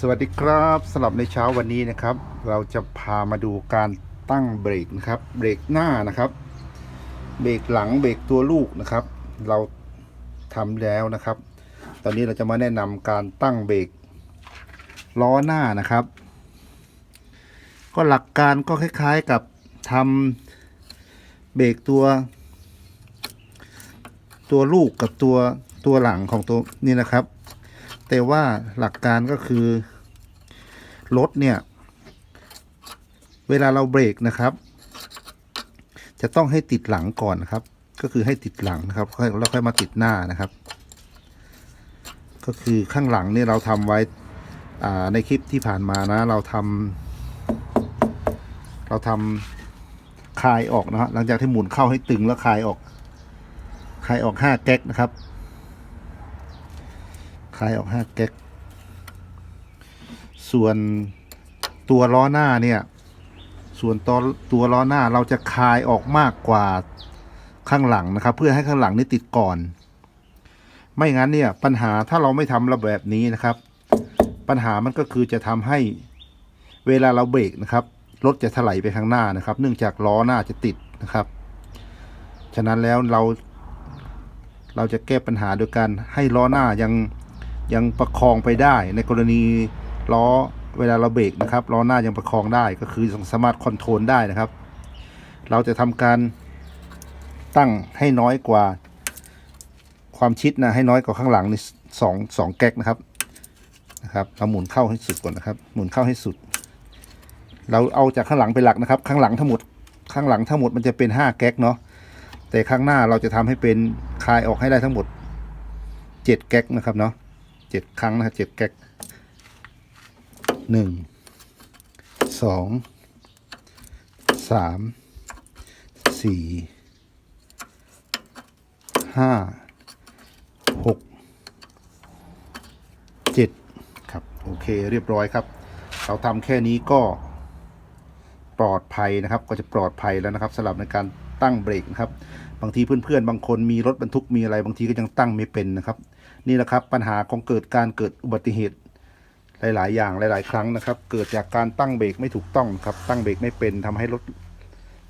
สวัสดีครับสำหรับในเช้าวันนี้นะครับ เราจะพามาดูการตั้งเบรกนะครับ เบรกหน้านะครับ เบรกหลังเบรกตัวลูกนะครับ เราทำแล้วนะครับ ตอนนี้เราจะมาแนะนำการตั้งเบรกล้อหน้านะครับ ก็หลักการก็คล้ายๆกับทำเบรกตัว ตัวลูกกับตัวตัวหลังของตัวนี่นะครับ แต่ว่าหลักการก็คือ รถเนี่ย เวลาเราเบรกนะครับ จะต้องให้ติดหลังก่อนนะครับ ก็คือให้ติดหลังนะครับค่อยแล้วค่อยมาติดหน้านะครับ ก็คือข้างหลังเนี่ยเราทำไว้อ่าในคลิปที่ผ่านมานะ เราทำเราทำคลายออกนะฮะหลังจากที่หมุนเข้าให้ตึงแล้วคลายออกคลายออกห้าแก๊กนะครับ คลายออกห้าแก๊ก ส่วนตัวล้อหน้าเนี่ย ส่วนตัวตัวล้อหน้าเราจะคลายออกมากกว่าข้างหลังนะครับ เพื่อให้ข้างหลังนี่ติดก่อน ไม่งั้นเนี่ยปัญหาถ้าเราไม่ทำระแบบนี้นะครับ ปัญหามันก็คือจะทำให้เวลาเราเบรกนะครับรถจะถลายไปข้างหน้านะครับ เนื่องจากล้อหน้าจะติดนะครับ ฉะนั้นแล้วเรา เราจะแก้ปัญหาโดยการให้ล้อหน้ายัง ยังประคองไปได้ในกรณีล้อเวลาเราเบรกนะครับล้อหน้ายังประคองได้ก็คือสามารถคอนโทรลได้นะครับ เราจะทำการตั้งให้น้อยกว่าความชิดนะให้น้อยกว่าข้างหลังในสองสองแก๊กนะครับนะครับเราหมุนเข้าให้สุดก่อนนะครับ หมุนเข้าให้สุด เราเอาจากข้างหลังเป็นหลักนะครับ ข้างหลังทั้งหมดข้างหลังทั้งหมดมันจะเป็นห้าแก๊กเนาะแต่ข้างหน้าเราจะทำให้เป็นคลายออกให้ได้ทั้งหมดเจ็ดแก๊กนะครับเนาะ เจ็ดครั้งนะเจ็ดแก๊กหนึ่งสองสามสี่ห้าหกเจ็ดครับ โอเคเรียบร้อยครับ เราทำแค่นี้ก็ปลอดภัยนะครับ ก็จะปลอดภัยแล้วนะครับสำหรับในการตั้งเบรกนะครับ บางทีเพื่อนๆ บางคนมีรถบรรทุกมีอะไรบางทีก็ยังตั้งไม่เป็นนะครับ นี่แหละครับปัญหาของเกิดการเกิดอุบัติเหตุหลาย ๆ อย่างหลาย ๆ ครั้งนะครับ เกิดจากการตั้งเบรกไม่ถูกต้องครับ ตั้งเบรกไม่เป็นทำให้รถ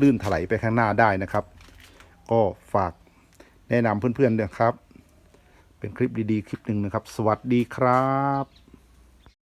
ลื่นถลายไปข้างหน้าได้นะครับ ก็ฝากแนะนำเพื่อนๆด้วยครับ เป็นคลิปดี ๆ คลิปหนึ่งนะครับ สวัสดีครับ